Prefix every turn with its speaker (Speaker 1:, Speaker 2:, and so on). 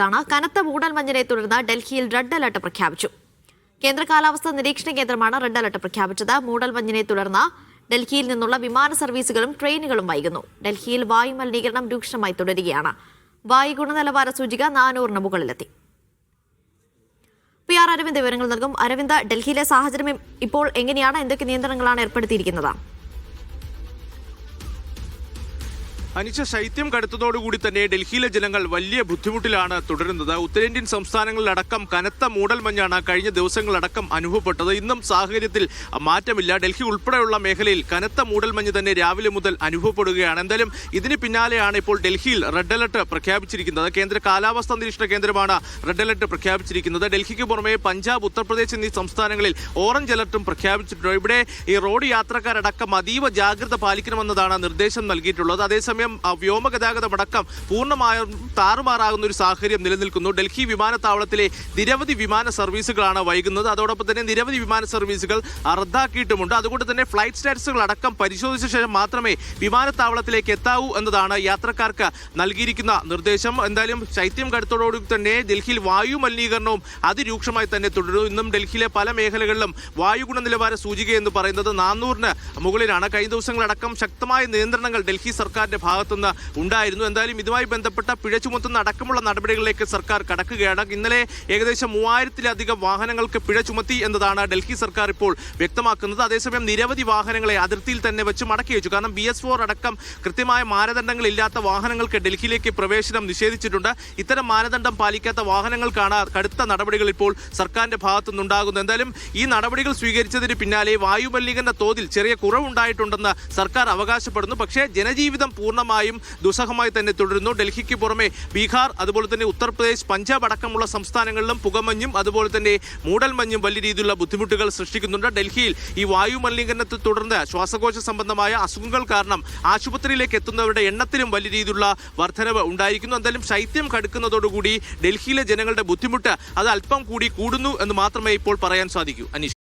Speaker 1: ാണ് കനത്ത മൂടൽ മഞ്ഞിനെ തുടർന്ന് ഡൽഹിയിൽ റെഡ് അലർട്ട് പ്രഖ്യാപിച്ചു. കേന്ദ്ര കാലാവസ്ഥാ നിരീക്ഷണ കേന്ദ്രമാണ് റെഡ് അലർട്ട് പ്രഖ്യാപിച്ചത്. മൂടൽ മഞ്ഞിനെ തുടർന്ന് ഡൽഹിയിൽ നിന്നുള്ള വിമാന സർവീസുകളും ട്രെയിനുകളും വൈകുന്നു. ഡൽഹിയിൽ വായു മലിനീകരണം രൂക്ഷമായി തുടരുകയാണ്. വായു ഗുണനിലവാര സൂചിക നാനൂറിന് മുകളിലെത്തി. പി ആർ അരവിന്ദ് വിവരങ്ങൾ നൽകും. അരവിന്ദ് ഡൽഹിയിലെ സാഹചര്യം ഇപ്പോൾ എങ്ങനെയാണ്? എന്തൊക്കെ നിയന്ത്രണങ്ങളാണ് ഏർപ്പെടുത്തിയിരിക്കുന്നത്?
Speaker 2: അനിച്ച ശൈത്യം കടുത്തതോടുകൂടി തന്നെ ഡൽഹിയിലെ ജനങ്ങൾ വലിയ ബുദ്ധിമുട്ടിലാണ് തുടരുന്നത്. ഉത്തരേന്ത്യൻ സംസ്ഥാനങ്ങളിലടക്കം കനത്ത മൂടൽമഞ്ഞാണ് കഴിഞ്ഞ ദിവസങ്ങളടക്കം അനുഭവപ്പെട്ടത്. ഇന്നും സാഹചര്യത്തിൽ മാറ്റമില്ല. ഡൽഹി ഉൾപ്പെടെയുള്ള മേഖലയിൽ കനത്ത മൂടൽമഞ്ഞ് തന്നെ രാവിലെ മുതൽ അനുഭവപ്പെടുകയാണ്. എന്തായാലും ഇതിന് പിന്നാലെയാണ് ഇപ്പോൾ ഡൽഹിയിൽ റെഡ് അലർട്ട് പ്രഖ്യാപിച്ചിരിക്കുന്നത്. കേന്ദ്ര കാലാവസ്ഥാ നിരീക്ഷണ കേന്ദ്രമാണ് റെഡ് അലർട്ട് പ്രഖ്യാപിച്ചിരിക്കുന്നത്. ഡൽഹിക്ക് പുറമെ പഞ്ചാബ് ഉത്തർപ്രദേശ് എന്നീ സംസ്ഥാനങ്ങളിൽ ഓറഞ്ച് അലർട്ടും പ്രഖ്യാപിച്ചിട്ടുണ്ട്. ഇവിടെ ഈ റോഡ് യാത്രക്കാരടക്കം അതീവ ജാഗ്രത പാലിക്കണമെന്നതാണ് നിർദ്ദേശം നൽകിയിട്ടുള്ളത്. അതേസമയം ആ, വ്യോമഗതാഗതം അടക്കം പൂർണമായും താറുമാറാകുന്ന ഒരു സാഹചര്യം നിലനിൽക്കുന്നു. ഡൽഹി വിമാനത്താവളത്തിലെ നിരവധി വിമാന സർവീസുകളാണ് വൈകുന്നത്. അതോടൊപ്പം തന്നെ നിരവധി വിമാന സർവീസുകൾ റദ്ദാക്കിയിട്ടുമുണ്ട്. അതുകൊണ്ട് തന്നെ ഫ്ലൈറ്റ് സ്റ്റാറ്റസുകൾ അടക്കം പരിശോധിച്ച ശേഷം മാത്രമേ വിമാനത്താവളത്തിലേക്ക് എത്താവൂ എന്നതാണ് യാത്രക്കാർക്ക് നൽകിയിരിക്കുന്ന നിർദ്ദേശം. എന്തായാലും ശൈത്യം കടുത്തോടുകൂടി തന്നെ ഡൽഹിയിൽ വായു മലിനീകരണവും അതിരൂക്ഷമായി തന്നെ തുടരുന്നു. ഇന്നും ഡൽഹിയിലെ പല മേഖലകളിലും വായു ഗുണനിലവാര സൂചിക എന്ന് പറയുന്നത് നാനൂറിന് മുകളിലാണ്. കഴിഞ്ഞ ദിവസങ്ങളടക്കം ശക്തമായ നിയന്ത്രണങ്ങൾ ഡൽഹി സർക്കാരിന്റെ ഭാഗത്തുനിന്ന് ഉണ്ടായിരുന്നു. എന്തായാലും ഇതുമായി ബന്ധപ്പെട്ട പിഴ ചുമത്തുന്ന അടക്കമുള്ള നടപടികളിലേക്ക് സർക്കാർ കടക്കുകയാണ്. ഇന്നലെ ഏകദേശം മൂവായിരത്തിലധികം വാഹനങ്ങൾക്ക് പിഴ ചുമത്തി എന്നതാണ് ഡൽഹി സർക്കാർ ഇപ്പോൾ വ്യക്തമാക്കുന്നത്. അതേസമയം നിരവധി വാഹനങ്ങളെ അതിർത്തിയിൽ തന്നെ വെച്ച് മടക്കി വെച്ചു. കാരണം ബി എസ് ഫോർ അടക്കം കൃത്യമായ മാനദണ്ഡങ്ങൾ ഇല്ലാത്ത വാഹനങ്ങൾക്ക് ഡൽഹിയിലേക്ക് പ്രവേശനം നിഷേധിച്ചിട്ടുണ്ട്. ഇത്തരം മാനദണ്ഡം പാലിക്കാത്ത വാഹനങ്ങൾക്കാണ് കടുത്ത നടപടികൾ ഇപ്പോൾ സർക്കാരിന്റെ ഭാഗത്തുനിന്നുണ്ടാകുന്നത്. എന്തായാലും ഈ നടപടികൾ സ്വീകരിച്ചതിന് പിന്നാലെ വായു മലിനീകരണ തോതിൽ ചെറിയ കുറവുണ്ടായിട്ടുണ്ടെന്ന് സർക്കാർ അവകാശപ്പെടുന്നു. പക്ഷേ ജനജീവിതം പൂർണമായും ദുസ്സഹമായി തന്നെ തുടരുന്നു. ഡൽഹിക്ക് പുറമെ ബീഹാർ അതുപോലെ തന്നെ ഉത്തർപ്രദേശ് പഞ്ചാബ് അടക്കമുള്ള സംസ്ഥാനങ്ങളിലും പുകമഞ്ഞും അതുപോലെ തന്നെ മൂടൽമഞ്ഞും വലിയ രീതിയിലുള്ള ബുദ്ധിമുട്ടുകൾ സൃഷ്ടിക്കുന്നുണ്ട്. ഡൽഹിയിൽ ഈ വായു മലിനീകരണത്തെ തുടർന്ന് ശ്വാസകോശ സംബന്ധമായ അസുഖങ്ങൾ കാരണം ആശുപത്രിയിലേക്ക് എത്തുന്നവരുടെ എണ്ണത്തിലും വലിയ രീതിയിലുള്ള വർധനവ് ഉണ്ടായിരിക്കുന്നു. എന്തായാലും ശൈത്യം കടുക്കുന്നതോടുകൂടി ഡൽഹിയിലെ ജനങ്ങളുടെ ബുദ്ധിമുട്ട് അത് അല്പം കൂടി കൂടുന്നു എന്ന് മാത്രമേ ഇപ്പോൾ പറയാൻ സാധിക്കൂ. അനീഷ.